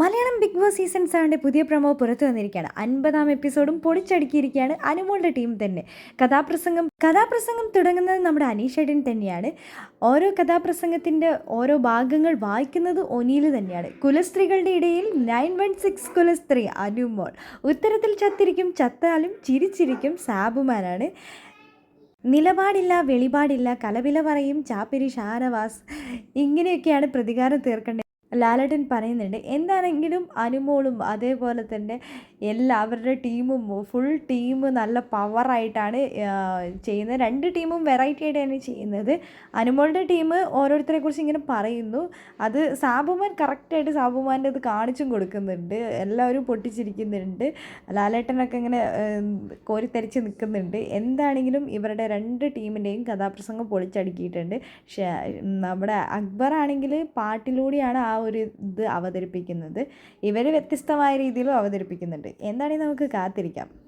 Malayalam big boss season സെവന്റെ പുതിയ promo പുറത്തു വന്നിരിക്കുകയാണ്. അൻപതാം എപ്പിസോഡും പൊളിച്ചടുക്കിയിരിക്കുകയാണ് അനുമോളുടെ ടീം തന്നെ. കഥാപ്രസംഗം കഥാപ്രസംഗം തുടങ്ങുന്നത് നമ്മുടെ അനീഷേടൻ തന്നെയാണ്. ഓരോ കഥാപ്രസംഗത്തിന്റെ ഓരോ ഭാഗങ്ങൾ വായിക്കുന്നത് ഒനിയിൽ തന്നെയാണ്. കുലസ്ത്രീകളുടെ ഇടയിൽ നയൻ വൺ സിക്സ് കുലസ്ത്രീ അനുമോൾ. ഉത്തരത്തിൽ ചത്തിരിക്കും ചത്താലും ചിരിച്ചിരിക്കും സാബുമാനാണ്. നിലപാടില്ല വെളിപാടില്ല കലവില പറയും ചാപ്പിരി ഷാനവാസ്. ഇങ്ങനെയൊക്കെയാണ് പ്രതികാരം തീർക്കേണ്ടത്. ലാലേട്ടൻ പറയുന്നുണ്ട് എന്താണെങ്കിലും അനുമോളും അതേപോലെ തന്നെ എല്ലാവരുടെ ടീമും ഫുൾ ടീം നല്ല പവറായിട്ടാണ് ചെയ്യുന്നത്. രണ്ട് ടീമും വെറൈറ്റി ആയിട്ടാണ് ചെയ്യുന്നത്. അനുമോളുടെ ടീം ഓരോരുത്തരെ കുറിച്ച് ഇങ്ങനെ പറയുന്നു. അത് സാബുമാൻ കറക്റ്റായിട്ട് സാബുമാന്റെ അത് കാണിച്ചും കൊടുക്കുന്നുണ്ട്. എല്ലാവരും പൊട്ടിച്ചിരിക്കുന്നുണ്ട്. ലാലേട്ടനൊക്കെ ഇങ്ങനെ കോരിത്തരിച്ച് നിൽക്കുന്നുണ്ട്. എന്താണെങ്കിലും ഇവരുടെ രണ്ട് ടീമിന്റെയും കഥാപ്രസംഗം പൊളിച്ചടുക്കിയിട്ടുണ്ട്. നമ്മുടെ അക്ബർ ആണെങ്കിൽ പാട്ടിലൂടെയാണ് ആ ഒരു ഇത് അവതരിപ്പിക്കുന്നത്. ഇവർ വ്യത്യസ്തമായ രീതിയിലും അവതരിപ്പിക്കുന്നുണ്ട്. എന്താണെങ്കിൽ നമുക്ക് കാത്തിരിക്കാം.